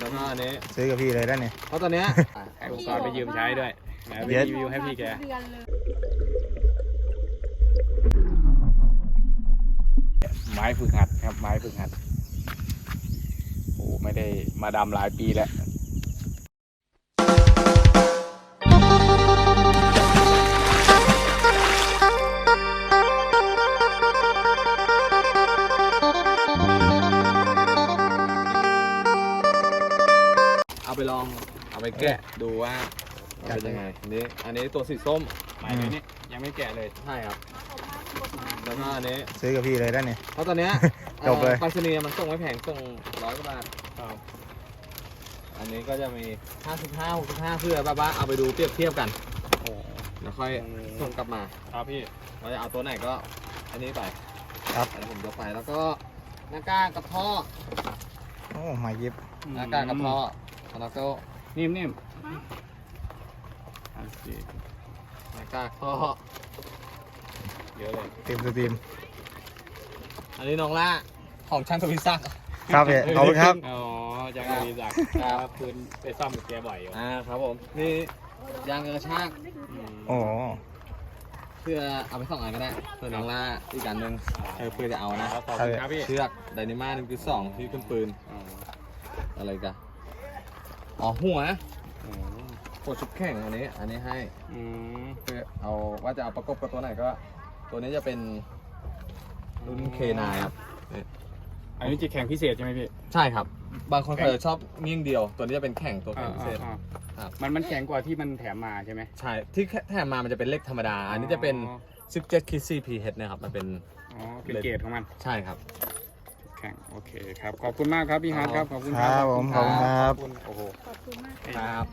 แล้วก็อันนี้ซื้อกับพี่เลยได้เนี่ย เพราะตอนเนี้ยให้ผมก่อนไปยืมใช้ด้วยแหมไปเย็ดรีวิวให้พี่แก เดือนเลยไม้ฝึกหัดครับไม้ฝึกหัด โอ้ไม่ได้มาดำหลายปีแล้ว ไปลองเอาไปแกะดูว่าเป็นยังไงอันนี้อันนี้ตัวสีส้มไม้ตัวนี้ยังไม่แกะเลยใช่ครับแล้วก็อันนี้ซื้อกับพี่เลยได้เนี่ยเพราะตอนเนี้ยจบเลย อ่อไปรษณีย์มันส่งไม่แพงส่งร้อยกว่าบาทครับอันนี้ก็จะมี 55 65เพื่อบ้าๆเอาไปดูเปรียบเทียบกันโอ้แล้วค่อยส่งกลับมาครับพี่เราจะเอาตัวไหนก็ อันนี้ไปครับ อันนี้ผมยกไปแล้วก็หน้ากากกับท่อโอ้มายิบหน้ากากกับท่อ แล้วก็นิ่มนิ่มโอเคหน้ากากท่อเยอะเลยเต็มสตรีมอันนี้น้องล่าของช่างทวิศักดิ์ครับพี่ขอบคุณครับ อ๋อจากอาริสักครับคืนไปซ่อมกับแกบ่อยอยู่อ่าครับผมนี่ยางกระชากอืมโอ้เพื่อเอาไปสองอันก็ได้เพื่อน้องล่าอีกอันหนึ่งเออเพื่อจะเอานะ ขอบคุณครับพี่ เชือกไดนาม่าหนึ่งคือสองที่ขึ้นปืนอ๋ออะไรกัน อ๋อหัวอืมหัวชุบแข่งอันนี้ อันนี้ให้อืมเพื่อเอาว่าจะเอาประกบกับตัวไหนก็ ตัวนี้จะเป็นรุ่น K9 ครับ อันนี้จะแข่งพิเศษใช่ไหมพี่ ใช่ครับ บางคนเคยชอบเงี้ยงเดียว ตัวนี้จะเป็นแข่งตัวแข่งพิเศษ อ่าครับๆมันมันแข็งกว่าที่มันแถมมาใช่ไหมใช่ที่แถมมามันจะเป็นเลขธรรมดา อันนี้จะเป็น 17 k c p h นะครับ มันเป็น อ๋อเป็นเกรดของมัน ใช่ครับ แข่งโอเคครับ ขอบคุณมากครับพี่ฮาร์ดครับ ขอบคุณคครัรับผมขอบคุณครับ ขอบคุณโอ้โห ขอบคุณมากครับ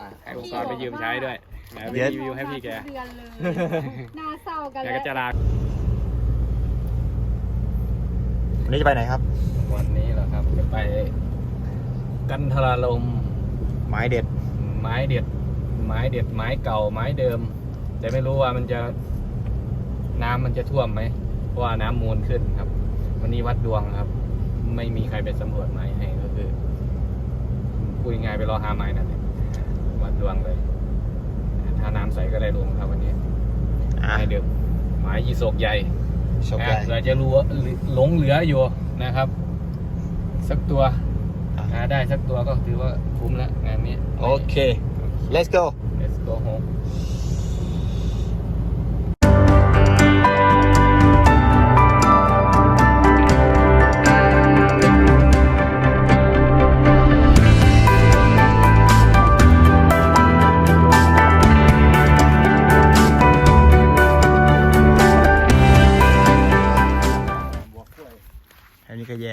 อะให้ผมก่อนไปยืมใช้ด้วยแหมไปเย็ดรีวิวให้พี่แก เดือนเลยน่าเศร้ากันแกแล้ก็วจะลา วันนี้จะไปไหนครับ วันนี้เหรอครับจะไปกันทราลมไม้เด็ด ไม้เด็ด ไม้เด็ด ไม้เก่า ไม้เดิม แต่ไม่รู้ว่ามันจะ น้ำมันจะท่วมไหมเพราะว่าน้ำมูลขึ้นครับ วันนี้วัดดวงครับ ไม่มีใครไปสำรวจไม้ให้ก็คือพูดง่ายๆไปรอหาไม้นั่นเองวัดดวงเลย ถ้าน้ำใสก็ได้ลงครับวันนี้อะไม้เดิมไม้ยีโศกใหญ่ชมใหญ่อะเราจะรู้ว่าหลงเหลืออยู่นะครับ สักตัวอะหาได้สักตัวก็ถือว่าคุ้มแล้วงานนี้ โอเค let's go let's go home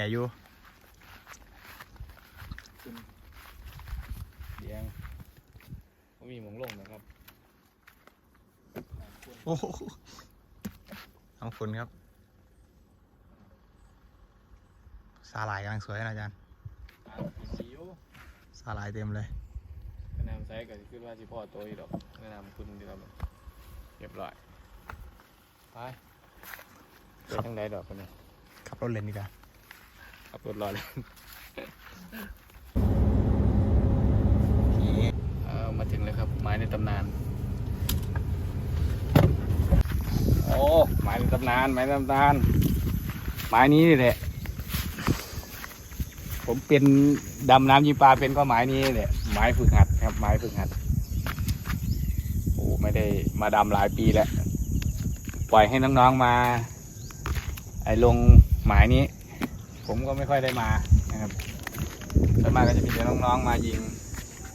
อันนี้ก็แย่อยู่เดี๋ยวผมมีหมงลงนะครับโอ้โหทั้งฝุ่นครับ สาหร่ายกำลังสวยนะอาจารย์ สิวสาหร่ายเต็มเลยแนะนำไซส์ก็คือว่าที่พ่อโตอีดอกแนะนำคุณที่เราเรียบร้อยไปไปครับทางใดดอกคนนี้ขับรถเลนดีกว่า ขับรถรอเลยนี่เอามาถึงเลยครับ ไม้ในตำนาน โอ้ไม้ในตำนาน ไม้ในตำนาน ไม้นี้นี่แหละ ผมเป็นดำน้ำยิงปลาเป็นก็ไม้นี้แหละ ไม้ฝึกหัดครับ ไม้ฝึกหัด โอ้ไม่ได้มาดำหลายปีแล้ว ปล่อยให้น้องๆมา ไอ้ลงหมายนี้ ผมก็ไม่ค่อยได้มานะครับส่วนมากก็จะมีแต่น้องๆมายิง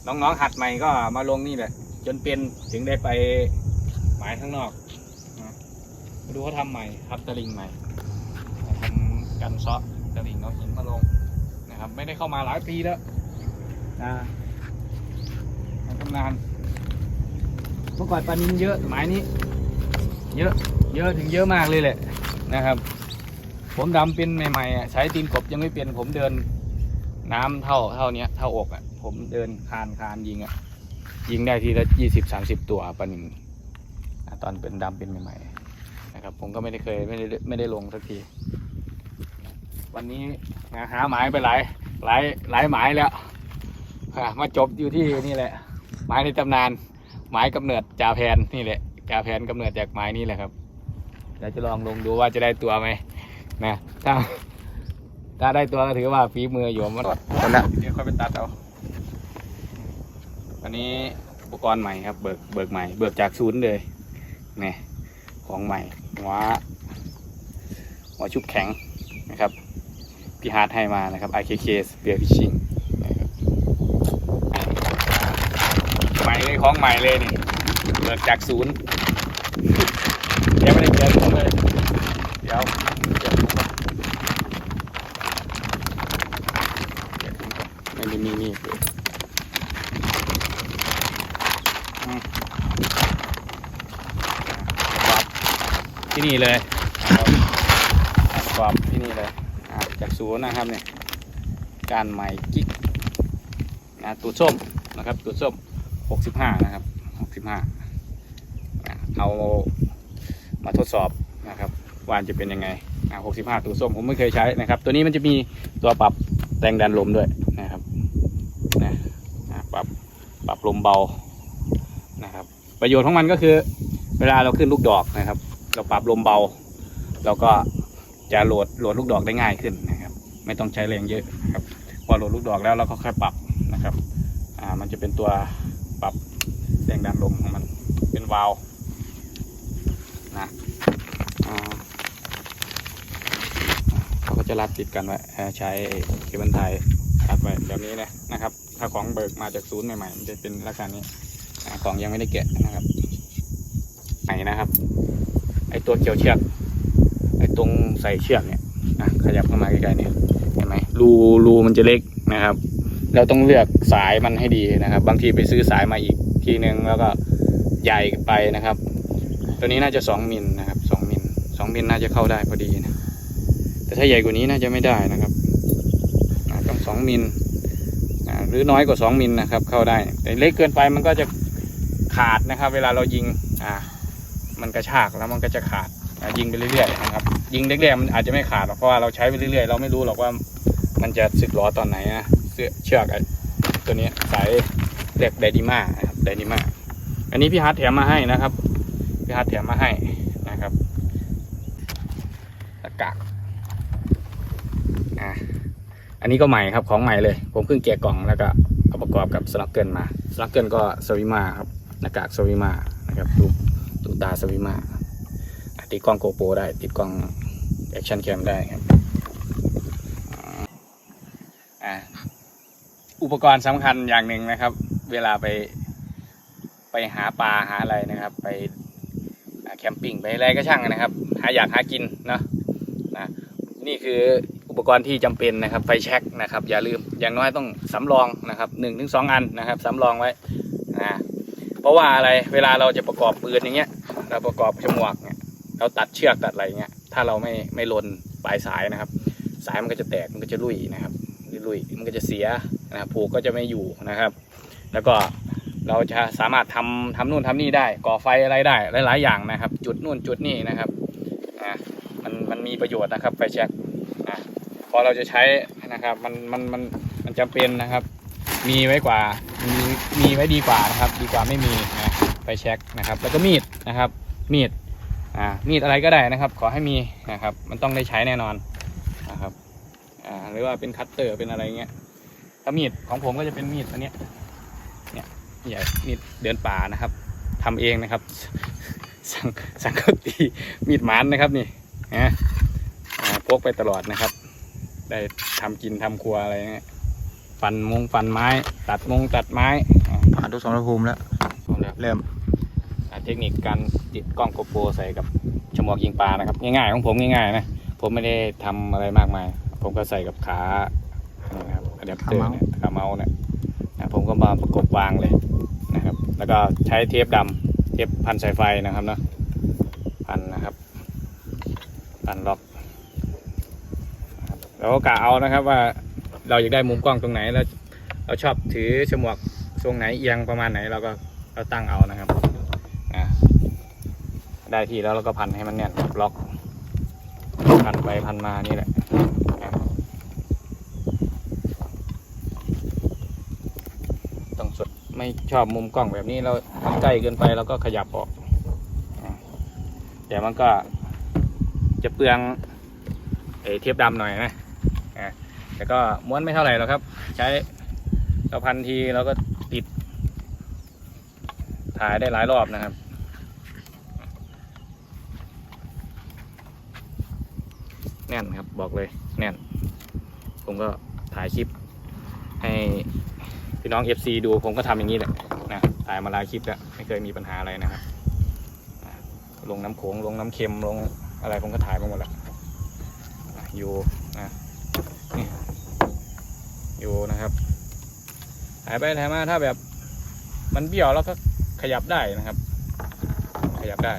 น้องๆหัดใหม่ก็มาลงนี่แหละ จนเป็นถึงได้ไปหมายข้างนอกนะมาดูเขาทำใหม่ครับตะลิงใหม่ทำกันเซาะตะลิงเอาหินมาลงนะครับ ไม่ได้เข้ามาหลายปีแล้วนะมันทำงานเมื่อก่อนปลานินเยอะหมายนี้ เยอะ เยอะถึงเยอะมากเลยแหละนะครับ ผมดำเป็นใหม่ๆอะใช้ตีนกบยังไม่เป็นผมเดินน้ำเท่าเท่าเนี้ยเท่าอกอะ ผมเดินคานคานยิงอะ ยิงได้ทีละยี่สิบสามสิบตัวปลานินอ่ตอนเป็นดำเป็นใหม่ๆนะครับ ผมก็ไม่ได้เคยไม่ได้ไม่ได้ลงสักที วันนี้หาหาหมายไปหลายหลายหลายหมายแล้วมาจบอยู่ที่นี่แหละ หมายในตำนาน หมายกำเนิดจ่าแพนนี่แหละจ่าแพนกำเนิดจากหมายนี้แหละครับเดี๋ยวจะลองลงดูว่าจะได้ตัวไหม นะถ้า ถ้าได้ตัวก็ถือว่าฝีมืออยู่มันคนละเดี๋ยวค่อยไปตัดเอาอันนี้อุปกรณ์ใหม่ครับ เบิกเบิกใหม่ เบิกจากศูนย์เลยนี่ของใหม่หัวหัวชุบแข็งนะครับพี่ฮาร์ดให้มานะครับ IKK Spear Fishing นะครับใหม่เลยของใหม่เลยนี่เบิกจากศูนย์ยังไม่ได้เจอผมเลย เดี๋ยวเก็บถุงก่อนเก็บถุงก่ นไม่ได้มีมีดเลยอืมประกอบที่นี่เลยนะครับประกอบที่นี่เลยจากศูนย์นะครับเนี่ยการใหม่กิ๊กนะตูดส้มนะครับตูดส้ม 65 นะครับ 65 เอามาทดสอบนะครับว่าจะเป็นยังไง 65ตูดส้มผมไม่เคยใช้นะครับ ตัวนี้มันจะมีตัวปรับแรงดันลมด้วยนะครับนะอะปรับ ปรับลมเบานะครับ ประโยชน์ของมันก็คือ เวลาเราขึ้นลูกดอกนะครับ เราปรับลมเบา เราก็จะโหลดโหลดลูกดอกได้ง่ายขึ้นนะครับ ไม่ต้องใช้แรงเยอะนะครับพอโหลดลูกดอกแล้วเราก็ค่อยปรับนะครับอ่ามันจะเป็นตัวปรับแรงดันลมของมันเป็นวาล์วนะอ่าเขาก็จะรัดติดกันไว้ใช้เคเบิลไทยรัดไว้แบบนี้เลยนะครับ ถ้าของเบิกมาจากศูนย์ใหม่ๆมันจะเป็นลักษณะนี้ของยังไม่ได้แกะนะครับไหนนะครับ ไอตัวเกี่ยวเชือกไอตรงใส่เชือกเนี่ยขยับเข้ามาใกล้ๆเนี่ยเห็นไหมรูรูมันจะเล็กนะครับ เราต้องเลือกสายมันให้ดีนะครับ บางทีไปซื้อสายมาอีกทีนึงแล้วก็ใหญ่ไปนะครับ ตัวนี้น่าจะสองมิลนะครับสองมิลสองมิลน่าจะเข้าได้พอดีนะแต่ถ้าใหญ่กว่านี้น่าจะไม่ได้นะครับต้องสองมิล หรือน้อยกว่าสองมิลนะครับ เข้าได้ แต่เล็กเกินไปมันก็จะขาดนะครับ เวลาเรายิงอ่ามันกระชากแล้วมันก็จะขาดยิงไปเรื่อยๆนะครับ ยิงเล็กๆมันอาจจะไม่ขาดหรอกเพราะว่าเราใช้ไปเรื่อยๆ เราไม่รู้หรอกว่ามันจะสึกหรอตอนไหนนะเสื้อเชือกไอตัวนี้สายเรียกไดนิมาครับไดนิมาอันนี้พี่ฮัทแถมมาให้นะครับพี่ฮัทแถมมาให้นะครับตะกาก อันนี้ก็ใหม่ครับของใหม่เลย ผมเพิ่งแกะกล่องแล้วก็เอาประกอบกับสลักเกิลมาสลักเกิลก็สวิมาครับหน้ากากสวิมานะครับดูดูตาสวิมาติดกล้องโกโปรได้ติดกล้องแอคชั่นแคมได้ครับอ่าอุปกรณ์สำคัญอย่างหนึ่งนะครับ เวลาไปไปหาปลาหาอะไรนะครับ ไปแคมปิ้งไปอะไรก็ช่างนะครับ หาอยากหากินเนาะนะนี่คือ ปกรณ์ที่จำเป็นนะครับไฟแช็กนะครับ อย่าลืมอย่างน้อยต้องสำรองนะครับหนึ่งถึงสองอันนะครับสำรองไว้นะเพราะว่าอะไรเวลาเราจะประกอบปืนอย่างเงี้ย เราประกอบฉมวกเนี่ยเราตัดเชือกตัดอะไรเงี้ยถ้าเราไม่ไม่ลนปลายสายนะครับ สายมันก็จะแตกมันก็จะลุยนะครับลุยมันก็จะเสียนะครับผูกก็จะไม่อยู่นะครับ แล้วก็เราจะสามารถทำทำนู่นทำนี่ได้ ก่อไฟอะไรได้หลาย ๆ อย่างนะครับ จุดนู่นจุดนี่นะครับอ่ามันมันมีประโยชน์นะครับไฟแช็ก พอเราจะใช้นะครับ มันมันมันมันจำเป็นนะครับ มีไว้กว่ามีมีไว้ดีกว่านะครับ ดีกว่าไม่มีนะไฟแช็กนะครับ แล้วก็มีดนะครับ มีดอ่ามีดอะไรก็ได้นะครับ ขอให้มีนะครับ มันต้องได้ใช้แน่นอนนะครับอ่าหรือว่าเป็นคัตเตอร์เป็นอะไรเงี้ยถ้ามีดของผมก็จะเป็นมีดอันเนี้ยเนี่ยใหญ่มีดเดินป่านะครับทำเองนะครับ สั่งสั่งกตีมีดหมันนะครับนี่นะอาพกไปตลอดนะครับ ได้ทำกินทำครัวอะไรเงี้ยฟันมงฟันไม้ ตัดมงตัดไม้อ่าผ่านทุกสมรภูมิแล้วเอาละเริ่มอ่าเทคนิคการติดกล้องโกโปรใส่กับฉมวกยิงปลานะครับ ง่ายๆของผมง่ายๆนะผมไม่ได้ทำอะไรมากมาย ผมก็ใส่กับขานะครับอะแดปเตอร์เนี่ยขาเมาส์เนี่ยนะผมก็มาประกบวางเลยนะครับ แล้วก็ใช้เทปดำเทปพันสายไฟนะครับเนาะพันนะครับพันล็อก เราก็กะเอานะครับว่าเราอยากได้มุมกล้องตรงไหนแล้วเราชอบถือฉมวกทรงไหนเอียงประมาณไหนเราก็เราตั้งเอานะครับได้ที่แล้วเราก็พันให้มันเนี่นล็อกพันไปพันมานี่แหละต้องสดไม่ชอบมุมกล้องแบบนี้เราใกล้เกินไปเราก็ขยับออกเดี๋ยวมันก็จะเปลืองเทียบดำหน่อยนะ แต่ก็ม้วนไม่เท่าไหร่หรอกครับ ใช้เราพันทีเราก็ติดถ่ายได้หลายรอบนะครับ แน่นครับบอกเลยแน่น ผมก็ถ่ายคลิป ให้พี่น้อง FC ดูผมก็ทำอย่างนี้แหละนะถ่ายมาหลายคลิปแล้วไม่เคยมีปัญหาอะไรนะครับ ลงน้ำโขงลงน้ำเค็มลงอะไรผมก็ถ่ายมาหมดแล้วอยู่ อยู่นะครับถ่ายไปถ่ายมาถ้าแบบมันเบี้ยวแล้วก็ขยับได้นะครับ ขยับได้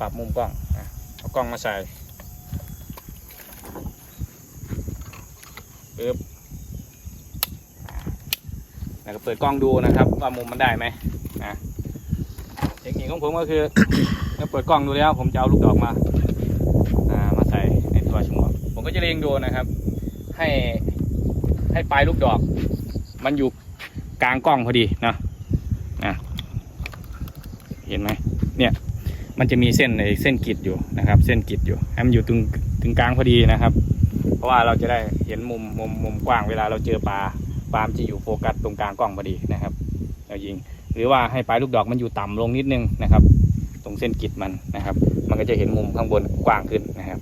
ปรับมุมกล้องอะเอากล้องมาใส่ปึ๊บแล้วก็เปิดกล้องดูนะครับ ว่ามุมมันได้ไหมนะเทคนิคของผมก็คือเมื่อเปิดกล้องดูแล้ว ผมจะเอาลูกดอกมาามาใส่ในตัวฉมวกผมก็จะเล็งดูนะครับ ให้ ให้ปลายลูกดอก มันอยู่กลางกล้องพอดีนะนะเห็นไหมเนี่ยมันจะมีเส้นในเส้นกรีดอยู่นะครับ เส้นกรีดอยู่ให้มันอยู่ตรงตรงกลางพอดีนะครับ เพราะว่าเราจะได้เห็นมุมมุมมุมกว้างเวลาเราเจอปลาปล์มจะอยู่โฟกัสตรงกลางกล้องพอดีนะครับเรายิง หรือว่าให้ปลายลูกดอกมันอยู่ต่ำลงนิดนึงนะครับ ตรงเส้นกิดมันนะครับ มันก็จะเห็นมุมข้างบนกว้างขึ้นนะครับ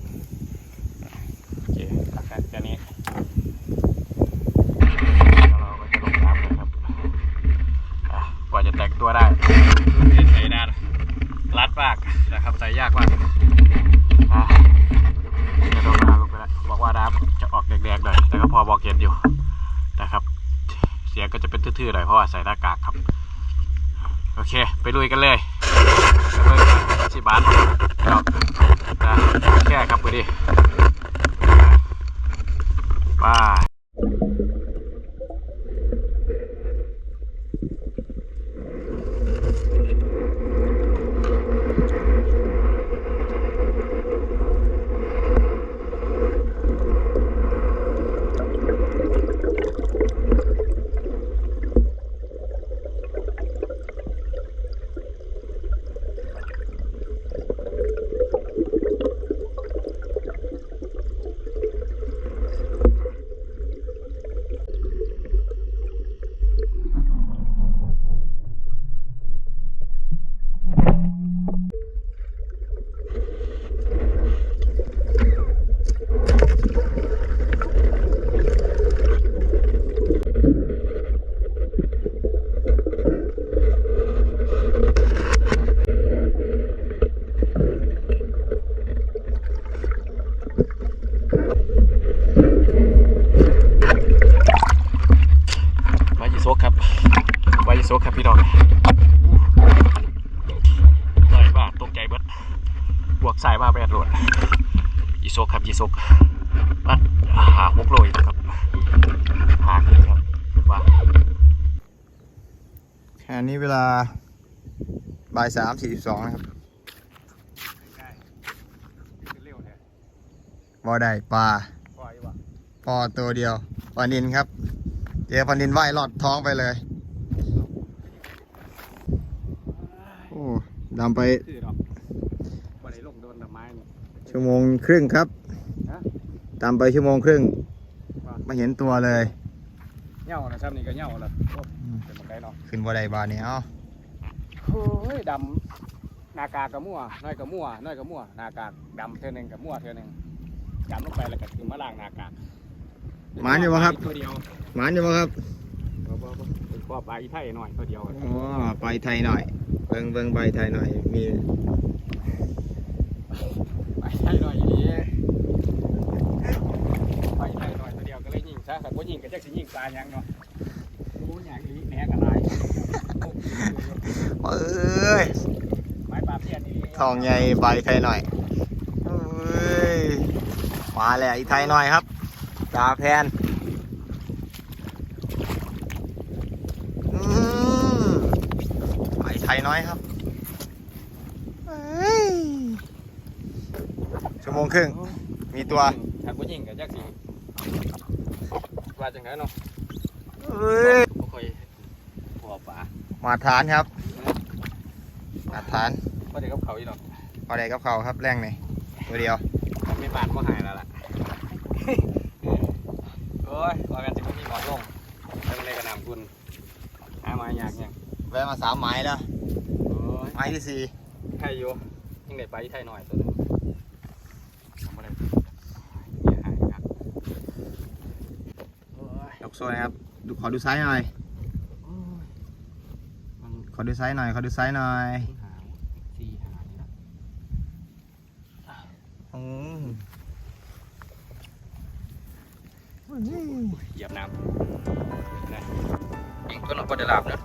โอเคแค่นี้แล้วเราก็จะลงน้ำนะครับอะกว่าจะแต่งตัวได้ใส่นานรัดมากนะครับใส่ยากมากอะจะลงน้ำลงไปแล้วบอกว่าน้ำจะออกแดงๆหน่อยแต่ก็พอบอกเห็ นอยู่นะครับ เสียงก็จะเป็นทื่อๆหน่อยเพราะว่าใส่หน้ากากครับ โอเค ไปลุยกันเลยไปลุยกันสิบาทครับแค่ครับพอดีไป้าไวายิโซกครับไวายิโซกครับพี่น้องได้บ้าตกใจเบิดบวกสายมาแปดโหลดยีโซกครับยีโซกปัดหาหกโลอีกครับหาขึ้นครับว่า แค่นี้เวลาบ่ายสามสี่สิบสองนะครับบ่อได้ปลาปอตัวเดียวปลานินครับ เจอปลานินว่ายลอดท้องไปเลยโอ้ดำไปคือดอกบ่ได้ลงโดนดอกไม้นี่ชั่วโมงครึ่งครับฮะดำไปชั่วโมงครึ่งว่าไม่เห็นตัวเลยเหย่านะครับนี่ก็เหย่าแล้วโอ้เป็นมัน ไกลเนาะขึ้นบ่ได้บาดนี้เอ้าเฮ้ยดำหนากากกับมั่วน้อยกับมั่วน้อยกับมั่วหนากากดำเท่านึงกับมั่วเท่านึงจำลงไปแล้วก็คือมาล่างหนากากหมานอยู่บ่ครับตัวเดียวหมานอยู่บ่ครับบ่บ่บ่เป็นพ่อปลาอีไทยหน่อยตัวเดียวอ๋อไปไทยหน่อยเบิ่งเบิ่งใบไทยหน่อยมีไปไทยหน่อยอีหลีไปไทยหน่อยตัวเดียวก็เลยยิงซะแต่ว่ายิงก็จักสิยิงปลาหยังเนาะรู้หยังอีหลีแหนกระไร เอ้ยไม้ปลาเพี้ยนอีหลีทองใหญ่ใบไทยหน่อยเอ้ยมาแล้วอีไทยหน่อยครับตาแพนอืมใบไทยน้อยครับเอ้ยชั่วโมงครึ่ง มีตัวถ้าบ่ยิงก็จักสิว่าจังไดเนาะเอ้ยบ่ค่อยพอป่า มาทานครับ มาทานก็เด็กกับเขาอีกหรอกเอาอะไรกับเขาครับแรงนี่ตัวเดียวมันไม่บานก็หายแล้วล่ะโอ้ยว่ากันจะไม่มีหมอนลงแล้วมันได้กระหน่ำคุณหาไม้ยากยังแวะมาสามไม้แล้วโอ้ยไม้ที่สี่ไทยอยู่ยังได้ไปไทยหน่อยตัวนึงทำอะไรเนี่ยหายครับโอ้ยยกโซ่นะครับดูขอดูไซส์หน่อยโอ้ยมัน ขอดูไซส์หน่อย ขอดูไซส์หน่อยหายสี่หายแล้วอืมเหยียบน้ำนะยิงต้นออกก็ได้ลาบนะ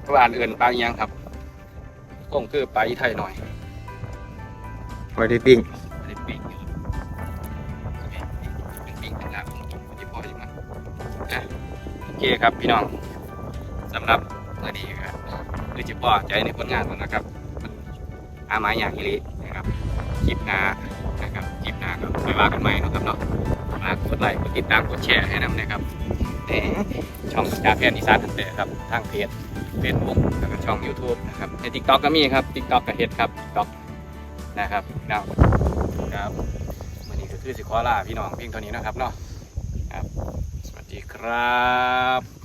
เพราะว่าอันอื่นปลาอีหยังครับก้งคือปลาอีไทยหน่อยไว้ที่ปิ้งไม่ได้ปิ้งอยู่เป็นปิ้งเป็นลาบของผมที่พ่ออยู่มันนะโอเคครับพี่น้องสำหรับเมื่อนี้ครับ คือจิพ่อใจในผลงานมันนะครับมันอาไม้อย่างอีหลีนะครับคลิปหน้านะครับคลิปหน้าก็ไปว่ากันใหม่นะครับเนาะฝากดไลค์กดติดตามกดแชร์ให้นำนะครับในช่องจ่าแพนอีสานทันเตะครับทางเพจเฟซบุ๊กแล้วก็ช่อง YouTube นะครับใน TikTok ก็มีครับ TikTok กับเฮ็ดครับ TikTok นะครับพี่น้องครับวันนี้ก็คือสิขอลาพี่น้องเพียงเท่านี้นะครับเนาะครับ สวัสดีครับ